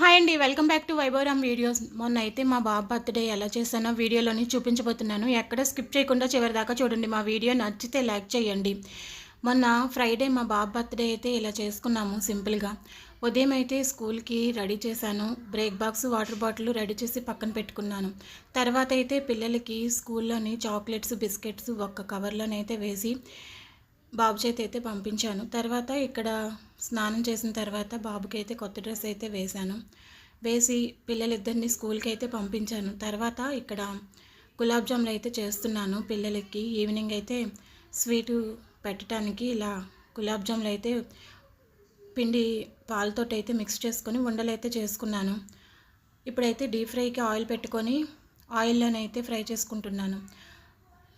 Hi అండి welcome back to Vaibhavram videos మొన్న అయితే మా బాబు బర్త్డే ఎలా చేశానో వీడియోలోని చూపించబోతున్నాను. ఎక్కడ స్కిప్ చేయకుండా చివరి దాకా చూడండి మా వీడియో నచ్చితే లైక్ చేయండి. మొన్న ఫ్రైడే మా బాబు బర్త్డే అయితే ఇలా చేసుకున్నాము సింపుల్గా ఉదయం అయితే స్కూల్కి రెడీ చేశాను break box water bottle ready చేసి పక్కన పెట్టుకున్నాను. తర్వాత అయితే పిల్లలకి స్కూల్లోని చాక్లెట్స్ బిస్కెట్స్ ఒక్క కవర్లోనైతే వేసి బాబు చేతి అయితే పంపించాను. తర్వాత ఇక్కడ స్నానం చేసిన తర్వాత బాబుకి అయితే కొత్త డ్రెస్ అయితే వేశాను. వేసి పిల్లలిద్దరిని స్కూల్కి అయితే పంపించాను. తర్వాత ఇక్కడ గులాబ్ జాములు అయితే చేస్తున్నాను పిల్లలకి. ఈవినింగ్ అయితే స్వీటు పెట్టడానికి ఇలా గులాబ్ జాములు అయితే పిండి పాలతో అయితే మిక్స్ చేసుకొని ఉండలు అయితే చేసుకున్నాను. ఇప్పుడైతే డీప్ ఫ్రైకి ఆయిల్ పెట్టుకొని ఆయిల్లోనైతే ఫ్రై చేసుకుంటున్నాను.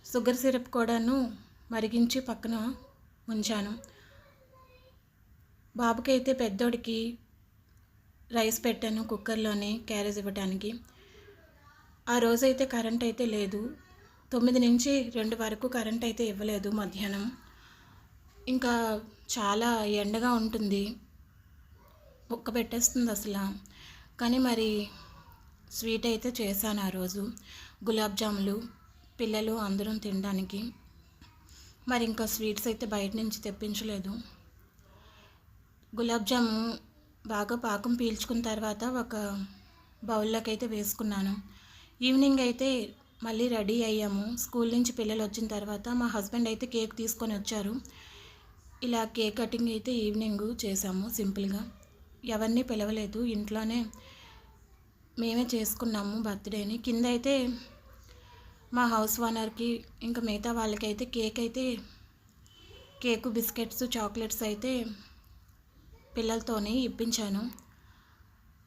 షుగర్ సిరప్ కూడాను మరిగించి పక్కన ఉంచాను. బాబుకి అయితే పెద్దోడికి రైస్ పెట్టాను కుక్కర్లోనే క్యారేజ్ ఇవ్వడానికి ఆ రోజైతే కరెంట్ అయితే లేదు. తొమ్మిది నుంచి రెండు వరకు కరెంట్ అయితే ఇవ్వలేదు మధ్యాహ్నం. ఇంకా చాలా ఎండగా ఉంటుంది. ఒక్క పెట్టేస్తుంది అసలు. కానీ మరి స్వీట్ అయితే చేశాను ఆ రోజు. గులాబ్ జాములు పిల్లలు అందరం తినడానికి. మరి ఇంకా స్వీట్స్ అయితే బయట నుంచి తెప్పించలేదు. గులాబ్ జాము బాగా పాకం పీల్చుకున్న తర్వాత ఒక బౌల్లోకి అయితే వేసుకున్నాను. ఈవినింగ్ అయితే మళ్ళీ రెడీ అయ్యాము. స్కూల్ నుంచి పిల్లలు వచ్చిన తర్వాత మా హస్బెండ్ అయితే కేక్ తీసుకొని వచ్చారు. ఇలా కేక్ కటింగ్ అయితే ఈవినింగ్ చేసాము సింపుల్గా. ఎవరిని పిలవలేదు. ఇంట్లోనే మేమే చేసుకున్నాము బర్త్డేని. కింద అయితే మా హౌస్ ఓనర్కి ఇంకా మిగతా వాళ్ళకైతే కేక్ అయితే కేకు బిస్కెట్స్ చాక్లెట్స్ అయితే పిల్లలతోనే ఇప్పించాను.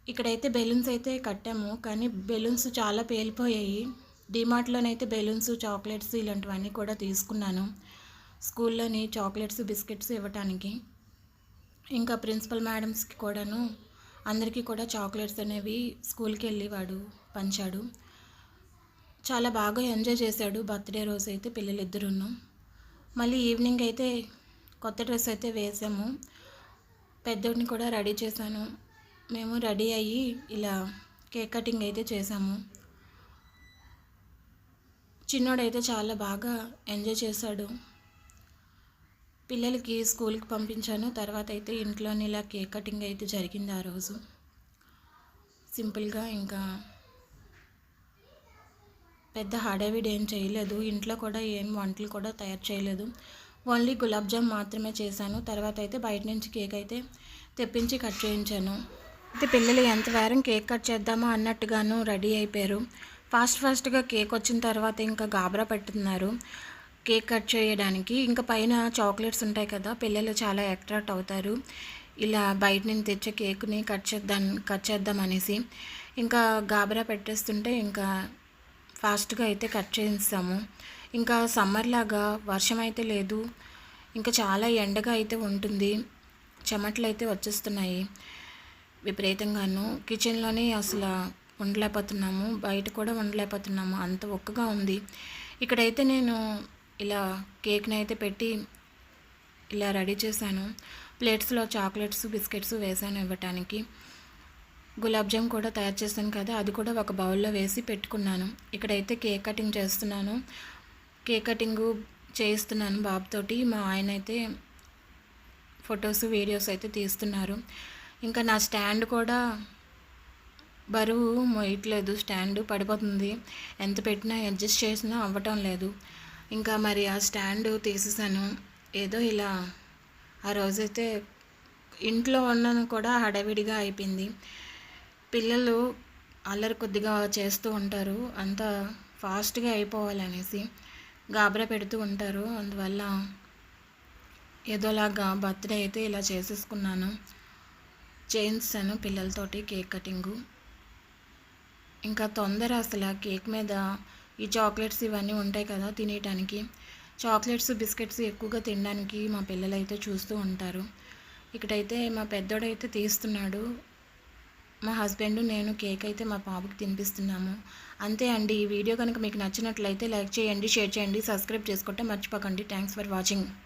ఇక్కడైతే బెలూన్స్ అయితే కట్టాము కానీ బెలూన్స్ చాలా పేలిపోయాయి. డిమార్ట్లోనైతే బెలూన్స్ చాక్లెట్స్ ఇలాంటివన్నీ కూడా తీసుకున్నాను స్కూల్లోని చాక్లెట్స్ బిస్కెట్స్ ఇవ్వటానికి. ఇంకా ప్రిన్సిపల్ మేడమ్స్కి కూడాను అందరికీ కూడా చాక్లెట్స్ అనేవి స్కూల్కి వెళ్ళి వాడు పంచాడు. చాలా బాగా ఎంజాయ్ చేశాడు బర్త్డే రోజు అయితే పిల్లలిద్దరును. మళ్ళీ ఈవినింగ్ అయితే కొత్త డ్రెస్ అయితే వేసాము. పెద్దోడిని కూడా రెడీ చేశాను. మేము రెడీ అయ్యి ఇలా కేక్ కటింగ్ అయితే చేసాము చిన్నోడైతే చాలా బాగా ఎంజాయ్ చేశాడు. పిల్లలకి స్కూల్కి పంపించాను. తర్వాత అయితే ఇంట్లోనే ఇలా కేక్ కటింగ్ అయితే జరిగింది ఆ రోజు. సింపుల్గా ఇంకా పెద్ద హడావిడి ఏం చేయలేదు. ఇంట్లో కూడా ఏం వంటలు కూడా తయారు చేయలేదు. ఓన్లీ గులాబ్ జామ్ మాత్రమే చేశాను. తర్వాత అయితే బయట నుంచి కేక్ అయితే తెప్పించి కట్ చేయించాను. అయితే పిల్లలు ఎంత వేరం కేక్ కట్ చేద్దామా అన్నట్టుగాను రెడీ అయిపోయారు. ఫాస్ట్ ఫాస్ట్గా కేక్ వచ్చిన తర్వాత ఇంకా గాబరా పెట్టుతున్నారు కేక్ కట్ చేయడానికి. ఇంకా పైన చాక్లెట్స్ ఉంటాయి కదా పిల్లలు చాలా అట్రాక్ట్ అవుతారు. ఇలా బయట నుంచి తెచ్చే కేక్ని కట్ చేద్దాం కట్ చేద్దాం అనేసి. ఇంకా గాబరా పెట్టేస్తుంటే ఇంకా ఫాస్ట్గా అయితే కట్ చేస్తాము ఇంకా సమ్మర్ లాగా వర్షం అయితే లేదు. ఇంకా చాలా ఎండగా అయితే ఉంటుంది. చెమటలు అయితే వచ్చేస్తున్నాయి. విపరీతంగాను. కిచెన్లోనే అసలు ఉండలేకపోతున్నాము. బయట కూడా ఉండలేకపోతున్నాము. అంత ఒక్కగా ఉంది. ఇక్కడైతే నేను ఇలా కేక్ని అయితే పెట్టి ఇలా రెడీ చేశాను. ప్లేట్స్లో చాక్లెట్స్ బిస్కెట్స్ వేసాను ఇవ్వటానికి. గులాబ్జామ్ కూడా తయారు చేశాను కదా అది కూడా ఒక బౌల్లో వేసి పెట్టుకున్నాను. ఇక్కడైతే కేక్ కటింగ్ చేస్తున్నాను. కేక్ కటింగ్ చేయిస్తున్నాను బాబుతోటి మా ఆయన అయితే ఫొటోస్ వీడియోస్ అయితే తీస్తున్నారు. ఇంకా నా స్టాండ్ కూడా బరువు మోయట్లేదు స్టాండ్ పడిపోతుంది. ఎంత పెట్టినా అడ్జస్ట్ చేసినా అవ్వటం లేదు. ఇంకా మరి ఆ స్టాండ్ తీసేసాను ఏదో ఇలా ఆ రోజైతే ఇంట్లో ఉన్నాను కూడా హడావిడిగా అయిపోయింది. పిల్లలు అల్లరి కొద్దిగా చేస్తూ ఉంటారు. అంత ఫాస్ట్గా అయిపోవాలనేసి గాబరా పెడుతూ ఉంటారు. అందువల్ల ఏదోలాగా బర్త్డే అయితే ఇలా చేసేసుకున్నాను. చేయించాను పిల్లలతోటి కేక్ కటింగు. ఇంకా తొందర అసలు కేక్ మీద ఈ చాక్లెట్స్ ఇవన్నీ ఉంటాయి కదా తినేయటానికి. చాక్లెట్స్ బిస్కెట్స్ ఎక్కువగా తినడానికి మా పిల్లలైతే చూస్తూ ఉంటారు. ఇక్కడైతే మా పెద్దోడైతే తీస్తున్నాడు. మా హస్బెండ్ నేను కేక్ అయితే మా పాపకి తినిపిస్తున్నాము. అంతే అండి. ఈ వీడియో కనుక మీకు నచ్చినట్లయితే లైక్ చేయండి షేర్ చేయండి సబ్స్క్రైబ్ చేసుకుంటే మర్చిపోకండి. Thanks for watching.